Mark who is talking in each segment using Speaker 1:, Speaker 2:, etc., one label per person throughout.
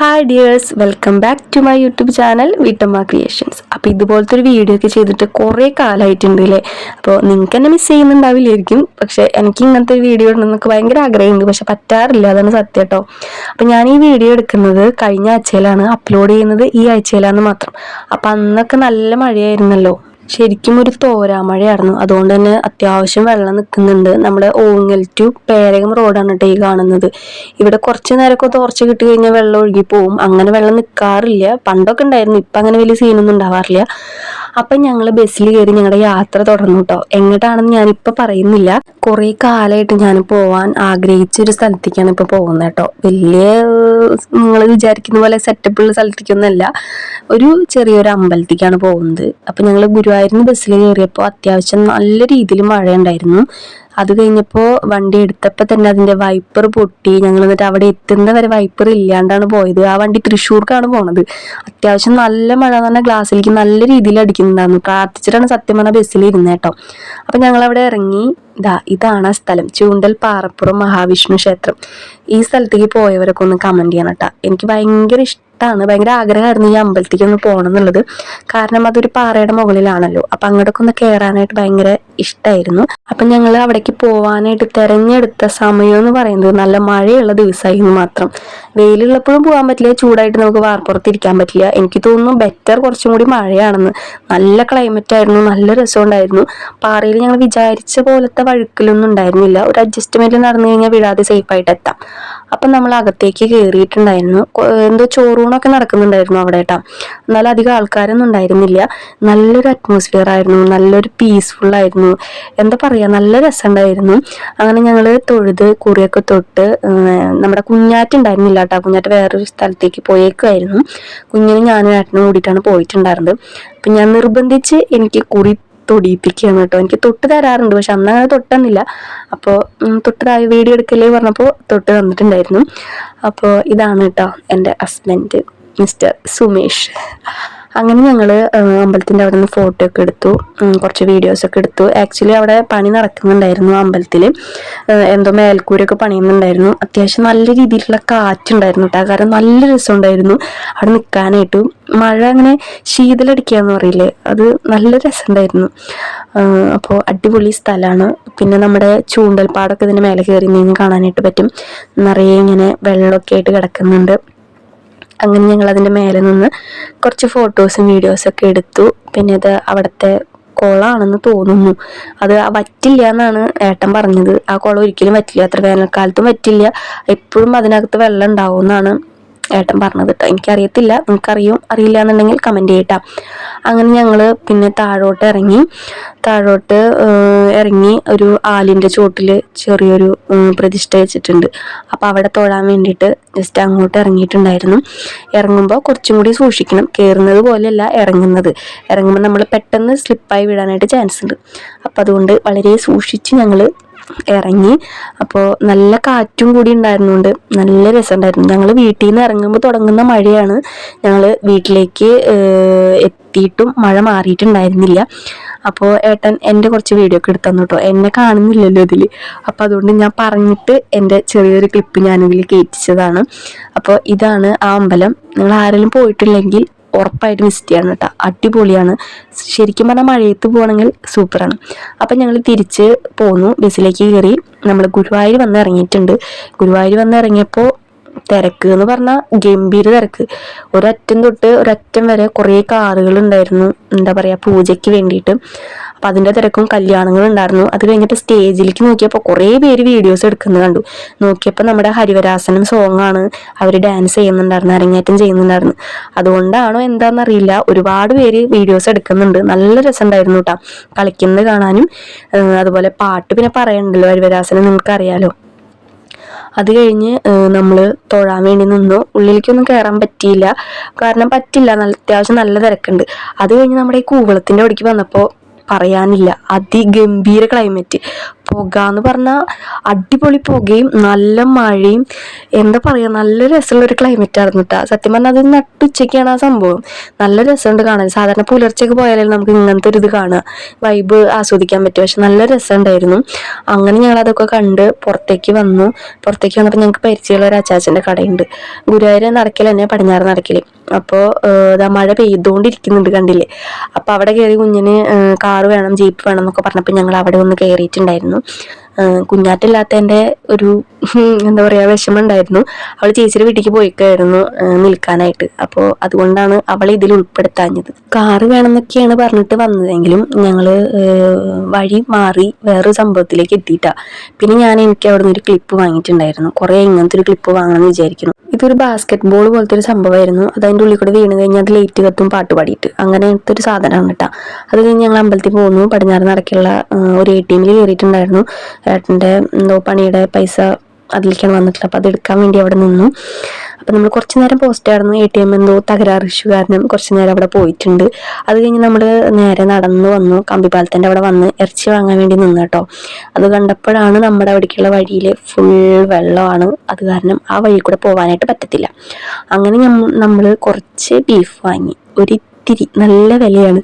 Speaker 1: Hi dears welcome back to my YouTube channel Veettamma creations അപ്പോൾ ഇതുപോലത്തെ ഒരു video ഒക്കെ ചെയ്തിട്ട് കുറേ കാലമായിട്ടുണ്ട് അല്ലേ അപ്പോൾ നിങ്ങൾക്ക് തന്നെ മിസ് ചെയ്യുന്നുണ്ടാവില്ലായിരിക്കും. പക്ഷേ എനിക്ക് ഇങ്ങനത്തെ ഒരു വീഡിയോ ഇടണമെന്നൊക്കെ ഭയങ്കര ആഗ്രഹമുണ്ട്. പക്ഷെ പറ്റാറില്ല. അതാണ് സത്യം കേട്ടോ. അപ്പോൾ ഞാൻ ഈ വീഡിയോ എടുക്കുന്നത് കഴിഞ്ഞ ആഴ്ചയിലാണ്. അപ്ലോഡ് ചെയ്യുന്നത് ഈ ആഴ്ചയിലാണെന്ന് മാത്രം. അപ്പോൾ അന്നൊക്കെ നല്ല മഴയായിരുന്നല്ലോ. ശരിക്കും ഒരു തോരാമഴയായിരുന്നു. അതുകൊണ്ട് തന്നെ അത്യാവശ്യം വെള്ളം നിൽക്കുന്നുണ്ട്. നമ്മുടെ ഓങ്ങൽ ടു പേരകം റോഡാണ് കേട്ടോ ഈ കാണുന്നത്. ഇവിടെ കുറച്ച് നേരമൊക്കെ തോർച്ച കിട്ടി കഴിഞ്ഞാൽ വെള്ളം ഒഴുകി പോവും. അങ്ങനെ വെള്ളം നിൽക്കാറില്ല പണ്ടൊക്കെ ഉണ്ടായിരുന്നു. ഇപ്പം അങ്ങനെ വലിയ സീനൊന്നും ഉണ്ടാവാറില്ല. അപ്പം ഞങ്ങൾ ബസ്സിൽ കയറി ഞങ്ങളുടെ യാത്ര തുടർന്നു കേട്ടോ എങ്ങോട്ടാണെന്ന് ഞാനിപ്പോൾ പറയുന്നില്ല. കുറേ കാലമായിട്ട് ഞാൻ പോവാൻ ആഗ്രഹിച്ച ഒരു സ്ഥലത്തേക്കാണ് ഇപ്പോൾ പോകുന്നത് കേട്ടോ വലിയ നിങ്ങൾ വിചാരിക്കുന്ന പോലെ സെറ്റപ്പുള്ള സ്ഥലത്തേക്കൊന്നുമല്ല. ഒരു ചെറിയൊരു അമ്പലത്തേക്കാണ് പോകുന്നത്. അപ്പം ഞങ്ങൾ ഗുരുവായൂരിന് ബസ്സിൽ കയറിയപ്പോൾ അത്യാവശ്യം നല്ല രീതിയിൽ മഴയുണ്ടായിരുന്നു. അത് കഴിഞ്ഞപ്പോൾ വണ്ടി എടുത്തപ്പോൾ തന്നെ അതിന്റെ വൈപ്പർ പൊട്ടി. ഞങ്ങൾ എന്നിട്ട് അവിടെ എത്തുന്ന വരെ വൈപ്പർ ഇല്ലാണ്ടാണ് പോയത്. ആ വണ്ടി തൃശ്ശൂർക്കാണ് പോണത്. അത്യാവശ്യം നല്ല മഴ എന്ന് പറഞ്ഞാൽ ഗ്ലാസ്സിലേക്ക് നല്ല രീതിയിൽ അടിക്കുന്നുണ്ടായിരുന്നു. പ്രാർത്ഥിച്ചിട്ടാണ് സത്യം പറഞ്ഞാൽ ബസ്സിൽ ഇരുന്നത് കേട്ടോ അപ്പം ഞങ്ങൾ അവിടെ ഇറങ്ങി. ഇതാ ഇതാണ് ആ സ്ഥലം. ചൂണ്ടൽ പാറപ്പുറം മഹാവിഷ്ണു ക്ഷേത്രം. ഈ സ്ഥലത്തേക്ക് പോയവരൊക്കെ ഒന്ന് കമന്റ് ചെയ്യണം കേട്ടോ എനിക്ക് ഭയങ്കര ഇഷ്ടമാണ് ഭയങ്കര ആഗ്രഹമായിരുന്നു ഈ അമ്പലത്തിലേക്ക് ഒന്ന് പോകണം എന്നുള്ളത്. കാരണം അതൊരു പാറയുടെ മുകളിലാണല്ലോ. അപ്പം അങ്ങോട്ടൊക്കെ ഒന്ന് കയറാനായിട്ട് ഭയങ്കര ഇഷ്ടമായിരുന്നു അപ്പം ഞങ്ങൾ അവിടേക്ക് പോവാനായിട്ട് തിരഞ്ഞെടുത്ത സമയം എന്ന് പറയുന്നത് നല്ല മഴയുള്ള ദിവസമായിരുന്നു മാത്രം. വെയിലുള്ളപ്പോഴും പോകാൻ പറ്റില്ല ചൂടായിട്ട് നമുക്ക് വാർപ്പുറത്തിരിക്കാൻ പറ്റില്ല. എനിക്ക് തോന്നുന്നു ബെറ്റർ കുറച്ചും കൂടി മഴയാണെന്ന്. നല്ല ക്ലൈമറ്റ് ആയിരുന്നു നല്ല രസമുണ്ടായിരുന്നു. പാറയിൽ ഞങ്ങൾ വിചാരിച്ച പോലത്തെ വഴുക്കലൊന്നും ഉണ്ടായിരുന്നില്ല. ഒരു അഡ്ജസ്റ്റ്മെന്റ് നടന്നു കഴിഞ്ഞാൽ വിടാതെ സേഫായിട്ട് എത്താം. അപ്പം നമ്മൾ അകത്തേക്ക് കയറിയിട്ടുണ്ടായിരുന്നു എന്തോ ചോറൂണൊക്കെ നടക്കുന്നുണ്ടായിരുന്നു അവിടെ കേട്ടോ. എന്നാലും അധികം ആൾക്കാരൊന്നും ഉണ്ടായിരുന്നില്ല. നല്ലൊരു അറ്റ്മോസ്ഫിയർ ആയിരുന്നു നല്ലൊരു പീസ്ഫുൾ ആയിരുന്നു. എന്താ പറയുക നല്ല രസമുണ്ടായിരുന്നു അങ്ങനെ ഞങ്ങൾ തൊഴുത് കുറിയൊക്കെ തൊട്ട് നമ്മുടെ കുഞ്ഞാറ്റുണ്ടായിരുന്നില്ല കേട്ടോ കുഞ്ഞാറ്റ് വേറൊരു സ്ഥലത്തേക്ക് പോയേക്കുമായിരുന്നു കുഞ്ഞിന് ഞാനും ഏട്ടനും കൂടിയിട്ടാണ് പോയിട്ടുണ്ടായിരുന്നത്. അപ്പം ഞാൻ നിർബന്ധിച്ച് എനിക്ക് കുറി തൊടിയിപ്പിക്കുകയാണ് കേട്ടോ. എനിക്ക് തൊട്ട് തരാറുണ്ട് പക്ഷെ അന്ന് അങ്ങനെ തൊട്ടെന്നില്ല. അപ്പോൾ തൊട്ട് താഴെ വീഡിയോ എടുക്കലേ പറഞ്ഞപ്പോൾ തൊട്ട് തന്നിട്ടുണ്ടായിരുന്നു. അപ്പോൾ ഇതാണ് കേട്ടോ എന്റെ ഹസ്ബൻഡ് മിസ്റ്റർ സുമേഷ്. അങ്ങനെ ഞങ്ങൾ അമ്പലത്തിന്റെ അവിടെ നിന്ന് ഫോട്ടോ ഒക്കെ എടുത്തു. കുറച്ച് വീഡിയോസ് ഒക്കെ എടുത്തു. ആക്ച്വലി അവിടെ പണി നടക്കുന്നുണ്ടായിരുന്നു അമ്പലത്തിൽ എന്തോ മേൽക്കൂരൊക്കെ പണിയുന്നുണ്ടായിരുന്നു. അത്യാവശ്യം നല്ല രീതിയിലുള്ള കാറ്റുണ്ടായിരുന്നു കേട്ടോ. കാരണം നല്ല രസമുണ്ടായിരുന്നു അവിടെ നിൽക്കാനായിട്ട് മഴ അങ്ങനെ ശീതളടിക്കുക എന്ന് പറയില്ലേ അത് നല്ല രസമുണ്ടായിരുന്നു. അപ്പോൾ അടിപൊളി സ്ഥലമാണ് പിന്നെ നമ്മുടെ ചൂണ്ടൽപ്പാടൊക്കെ ഇതിന്റെ മേലെ കയറി നിന്ന് കാണാനായിട്ട് പറ്റും. നിറയെ ഇങ്ങനെ വെള്ളമൊക്കെ ആയിട്ട് കിടക്കുന്നുണ്ട്. അങ്ങനെ ഞങ്ങൾ അതിന്റെ മേലെ നിന്ന് കുറച്ച് ഫോട്ടോസും വീഡിയോസൊക്കെ എടുത്തു. പിന്നെ അത് അവിടുത്തെ കുളമാണെന്ന് തോന്നുന്നു. അത് വറ്റില്ല എന്നാണ് ഏട്ടൻ പറഞ്ഞത്. ആ കുളം ഒരിക്കലും വറ്റില്ല. അത്ര വേനൽക്കാലത്തും വറ്റില്ല. എപ്പോഴും അതിനകത്ത് വെള്ളം ഉണ്ടാവും എന്നാണ് ഏട്ടൻ പറഞ്ഞത് കേട്ടോ. എനിക്കറിയത്തില്ല. നിങ്ങൾക്കറിയും അറിയില്ല എന്നുണ്ടെങ്കിൽ കമന്റ് ചെയ്യട്ടാ. അങ്ങനെ ഞങ്ങൾ പിന്നെ താഴോട്ട് ഇറങ്ങി. താഴോട്ട് ഇറങ്ങി ഒരു ആലിന്റെ ചോട്ടിൽ ചെറിയൊരു പ്രതിഷ്ഠ വെച്ചിട്ടുണ്ട്. അപ്പോൾ അവിടെ തൊഴാൻ വേണ്ടിയിട്ട് ജസ്റ്റ് അങ്ങോട്ട് ഇറങ്ങിയിട്ടുണ്ടായിരുന്നു. ഇറങ്ങുമ്പോൾ കുറച്ചും കൂടി സൂക്ഷിക്കണം. കയറുന്നത് പോലെയല്ല ഇറങ്ങുന്നത്. ഇറങ്ങുമ്പോൾ നമ്മൾ പെട്ടെന്ന് സ്ലിപ്പായി വിടാനായിട്ട് ചാൻസ് ഉണ്ട്. അപ്പോൾ അതുകൊണ്ട് വളരെ സൂക്ഷിച്ച് ഞങ്ങൾ ഇറങ്ങി. അപ്പോൾ നല്ല കാറ്റും കൂടി ഉണ്ടായിരുന്നുണ്ട് നല്ല രസമുണ്ടായിരുന്നു. ഞങ്ങൾ വീട്ടിൽ നിന്ന് ഇറങ്ങുമ്പോൾ തുടങ്ങുന്ന മഴയാണ്. ഞങ്ങൾ വീട്ടിലേക്ക് എത്തിയിട്ടും മഴ മാറിയിട്ടുണ്ടായിരുന്നില്ല. അപ്പോൾ ഏട്ടൻ എന്റെ കുറച്ച് വീഡിയോ ഒക്കെ എടുത്തു കേട്ടോ എന്നെ കാണുന്നില്ലല്ലോ ഇതിൽ അപ്പോൾ അതുകൊണ്ട് ഞാൻ പറഞ്ഞിട്ട് എന്റെ ചെറിയൊരു ക്ലിപ്പ് ഞാനിതിൽ കയറ്റിച്ചതാണ്. അപ്പോൾ ഇതാണ് ആ അമ്പലം. നിങ്ങൾ ആരെങ്കിലും പോയിട്ടില്ലെങ്കിൽ ഉറപ്പായിട്ട് വിസിറ്റ് ചെയ്യണം കേട്ടോ അടിപൊളിയാണ്. ശരിക്കും പറഞ്ഞാൽ മഴയത്ത് പോകണമെങ്കിൽ സൂപ്പറാണ് അപ്പം ഞങ്ങൾ തിരിച്ച് പോന്നു. ബസ്സിലേക്ക് കയറി. നമ്മൾ ഗുരുവായൂർ വന്ന് ഇറങ്ങിയിട്ടുണ്ട്. ഗുരുവായൂർ വന്ന് ഇറങ്ങിയപ്പോൾ തിരക്ക് എന്ന് പറഞ്ഞാൽ ഗംഭീര തിരക്ക്. ഒരറ്റം തൊട്ട് ഒരറ്റം വരെ കുറേ കാറുകൾ ഉണ്ടായിരുന്നു എന്താ പറയുക പൂജയ്ക്ക് വേണ്ടിയിട്ട്. അപ്പം അതിന്റെ തിരക്കും കല്യാണങ്ങളും ഉണ്ടായിരുന്നു. അത് കഴിഞ്ഞിട്ട് സ്റ്റേജിലേക്ക് നോക്കിയപ്പോൾ കുറേ പേര് വീഡിയോസ് എടുക്കുന്നത് കണ്ടു. നോക്കിയപ്പോൾ നമ്മുടെ ഹരിവരാസനം സോങ് ആണ് അവർ ഡാൻസ് ചെയ്യുന്നുണ്ടായിരുന്നു അരങ്ങേറ്റം ചെയ്യുന്നുണ്ടായിരുന്നു. അതുകൊണ്ടാണോ എന്താണെന്നറിയില്ല ഒരുപാട് പേര് വീഡിയോസ് എടുക്കുന്നുണ്ട്. നല്ല രസമുണ്ടായിരുന്നു കേട്ടോ കളിക്കുന്നത് കാണാനും അതുപോലെ പാട്ട് പിന്നെ പറയണ്ടല്ലോ ഹരിവരാസനം നിങ്ങൾക്ക് അറിയാലോ അത് കഴിഞ്ഞ് നമ്മൾ തൊഴാൻ വേണ്ടി നിന്നു. ഉള്ളിലേക്കൊന്നും കയറാൻ പറ്റിയില്ല. കാരണം പറ്റില്ല. നല്ല അത്യാവശ്യം നല്ല തിരക്കുണ്ട്. അത് കഴിഞ്ഞ് നമ്മുടെ ഈ കൂവളത്തിന്റെ അവിടേക്ക് വന്നപ്പോൾ പറയാനില്ല. അതിഗംഭീര ക്ലൈമറ്റ് പുക എന്ന് പറഞ്ഞാൽ അടിപൊളി പുകയും നല്ല മഴയും. എന്താ പറയുക നല്ല രസമുള്ള ഒരു ക്ലൈമറ്റ് ആയിരുന്നു കേട്ടോ സത്യം പറഞ്ഞാൽ അത് നട്ടുച്ചയ്ക്കാണ് ആ സംഭവം. നല്ല രസമുണ്ട് കാണാൻ. സാധാരണ പുലർച്ചയ്ക്ക് പോയാലും നമുക്ക് ഇങ്ങനത്തെ ഒരു ഇത് കാണുക വൈബ് ആസ്വദിക്കാൻ പറ്റും. പക്ഷെ നല്ല രസമുണ്ടായിരുന്നു. അങ്ങനെ ഞങ്ങൾ അതൊക്കെ കണ്ട് പുറത്തേക്ക് വന്നു. പുറത്തേക്ക് വന്നപ്പോൾ ഞങ്ങൾക്ക് പരിചയമുള്ള ഒരു അച്ചാച്ചന്റെ കടയുണ്ട്. ഗുരുവായൂർ നടക്കൽ തന്നെ പടിഞ്ഞാറ് നടക്കൽ അപ്പോൾ ഇതാ മഴ പെയ്തുകൊണ്ടിരിക്കുന്നുണ്ട് കണ്ടില്ലേ? അപ്പോൾ അവിടെ കയറി കുഞ്ഞിന് കാറ് വേണം ജീപ്പ് വേണം എന്നൊക്കെ പറഞ്ഞപ്പോൾ ഞങ്ങൾ അവിടെ ഒന്ന് കയറിയിട്ടുണ്ടായിരുന്നു കുഞ്ഞാറ്റില്ലാത്തതിന്റെ ഒരു എന്താ പറയുക വിഷമം ഉണ്ടായിരുന്നു അവൾ ചേച്ചിയുടെ വീട്ടിലേക്ക് പോയിക്കായിരുന്നു നിൽക്കാനായിട്ട്. അപ്പോൾ അതുകൊണ്ടാണ് അവളെ ഇതിൽ ഉൾപ്പെടുത്താഞ്ഞത്. കാറ് വേണമെന്നൊക്കെയാണ് പറഞ്ഞിട്ട് വന്നതെങ്കിലും ഞങ്ങൾ വഴി മാറി വേറൊരു സംഭവത്തിലേക്ക് എത്തിയിട്ടാ. പിന്നെ ഞാൻ എനിക്ക് അവിടെ നിന്ന് ഒരു ക്ലിപ്പ് വാങ്ങിയിട്ടുണ്ടായിരുന്നു. കുറേ ഇങ്ങനത്തെ ഒരു ക്ലിപ്പ് വാങ്ങണമെന്ന് വിചാരിക്കുന്നു. ഇതൊരു ബാസ്ക്കറ്റ് ബോൾ പോലത്തെ ഒരു സംഭവമായിരുന്നു. അത് അതിന്റെ ഉള്ളിൽ കൂടെ വീണ് കഴിഞ്ഞാൽ അത് ലൈറ്റ് കത്തും പാട്ട് പാടിയിട്ട്. അങ്ങനത്തെ ഒരു സാധനമാണ് കേട്ടോ. അത് കഴിഞ്ഞ് ഞങ്ങൾ അമ്പലത്തിൽ പോകുന്നു പടിഞ്ഞാറ് നടക്കുള്ള ഒരു എ ടി എമ്മിൽ കയറിയിട്ടുണ്ടായിരുന്നു ഏട്ടന്റെ എന്തോ പണിയുടെ പൈസ അതിലേക്കാണ് വന്നിട്ടുള്ളത്. അപ്പോൾ അത് എടുക്കാൻ വേണ്ടി അവിടെ നിന്നു. അപ്പോൾ നമ്മൾ കുറച്ച് നേരം പോസ്റ്റ് ആയിരുന്നു. എ ടി എം എന്തോ തകരാറ് ഇഷ്യൂ കാരണം കുറച്ച് നേരം അവിടെ പോയിട്ടുണ്ട്. അത് കഴിഞ്ഞ് നമ്മൾ നേരെ നടന്നു വന്നു. കമ്പിപ്പാലത്തിന്റെ അവിടെ വന്ന് ഇറച്ചി വാങ്ങാൻ വേണ്ടി നിന്നു കേട്ടോ. അത് കണ്ടപ്പോഴാണ് നമ്മുടെ അവിടേക്കുള്ള വഴിയിൽ ഫുൾ വെള്ളമാണ്. അത് കാരണം ആ വഴി കൂടെ പോകാനായിട്ട് പറ്റത്തില്ല. അങ്ങനെ നമ്മൾ കുറച്ച് ബീഫ് വാങ്ങി. ഒരു ഇത്തിരി നല്ല വിലയാണ്.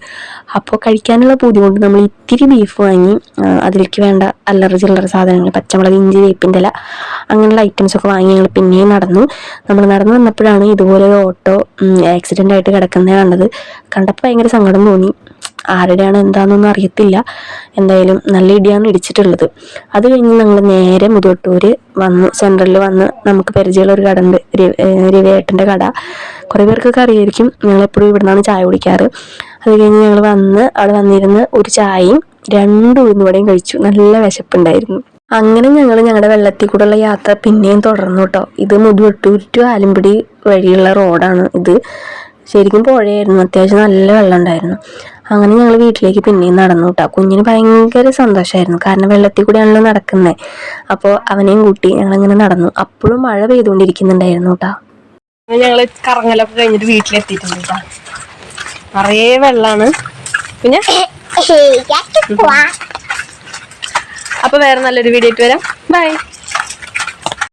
Speaker 1: അപ്പോൾ കഴിക്കാനുള്ള ബുദ്ധിമുട്ട് നമ്മൾ ഇത്തിരി ബീഫ് വാങ്ങി അതിലേക്ക് വേണ്ട അല്ലറ ചില്ലറ സാധനങ്ങൾ പച്ചമുളക് ഇഞ്ചി വേപ്പിന്റെ ഇല അങ്ങനെയുള്ള ഐറ്റംസ് ഒക്കെ വാങ്ങി ഞങ്ങൾ പിന്നെയും നടന്നു. നമ്മൾ നടന്നു വന്നപ്പോഴാണ് ഇതുപോലെ ഓട്ടോ ആക്സിഡന്റ് ആയിട്ട് കിടക്കുന്നത് കണ്ടത്. കണ്ടപ്പോൾ ഭയങ്കര സങ്കടം തോന്നി. ആരുടെയാണ് എന്താണെന്നൊന്നും അറിയത്തില്ല. എന്തായാലും നല്ല ഇടിയാണ് ഇടിച്ചിട്ടുള്ളത്. അത് കഴിഞ്ഞ് ഞങ്ങൾ നേരെ മുതോട്ടൂര് വന്ന് സെൻട്രലിൽ വന്ന് നമുക്ക് പരിചയമുള്ള ഒരു കട ഉണ്ട്. രവി- രവിയേട്ടന്റെ കട. കുറേ പേർക്കൊക്കെ അറിയായിരിക്കും ഞങ്ങൾ എപ്പോഴും ഇവിടെ നിന്നാണ് ചായ കുടിക്കാറ്. അത് കഴിഞ്ഞ് ഞങ്ങൾ വന്ന് അവിടെ വന്നിരുന്ന് ഒരു ചായയും രണ്ട് ഉഴുന്നുവടയും കഴിച്ചു. നല്ല വിശപ്പുണ്ടായിരുന്നു. അങ്ങനെ ഞങ്ങൾ ഞങ്ങളുടെ വെള്ളത്തിൽ കൂടെയുള്ള യാത്ര പിന്നെയും തുടർന്നു കേട്ടോ ഇത് മുതുവട്ടൂർ ടു ആലമ്പുടി വഴിയുള്ള റോഡാണ് ഇത്. ശരിക്കും പുഴയായിരുന്നു. അത്യാവശ്യം നല്ല വെള്ളം ഉണ്ടായിരുന്നു അങ്ങനെ ഞങ്ങൾ വീട്ടിലേക്ക് പിന്നെയും നടന്നു കേട്ടോ കുഞ്ഞിന് ഭയങ്കര സന്തോഷമായിരുന്നു കാരണം വെള്ളത്തിൽ കൂടെയാണല്ലോ നടക്കുന്നത് അപ്പോൾ അവനെയും കൂട്ടി ഞങ്ങളങ്ങനെ നടന്നു. അപ്പോഴും മഴ പെയ്തുകൊണ്ടിരിക്കുന്നുണ്ടായിരുന്നു കേട്ടോ ഞങ്ങൾ കറങ്ങലൊക്കെ കഴിഞ്ഞിട്ട് വീട്ടിലെത്തിയിട്ടുണ്ട് കേട്ടോ നിറയെ വെള്ളമാണ് പിന്നെ? അപ്പൊ വേറെ നല്ലൊരു വീഡിയോ ആയിട്ട് വരാം. ബൈ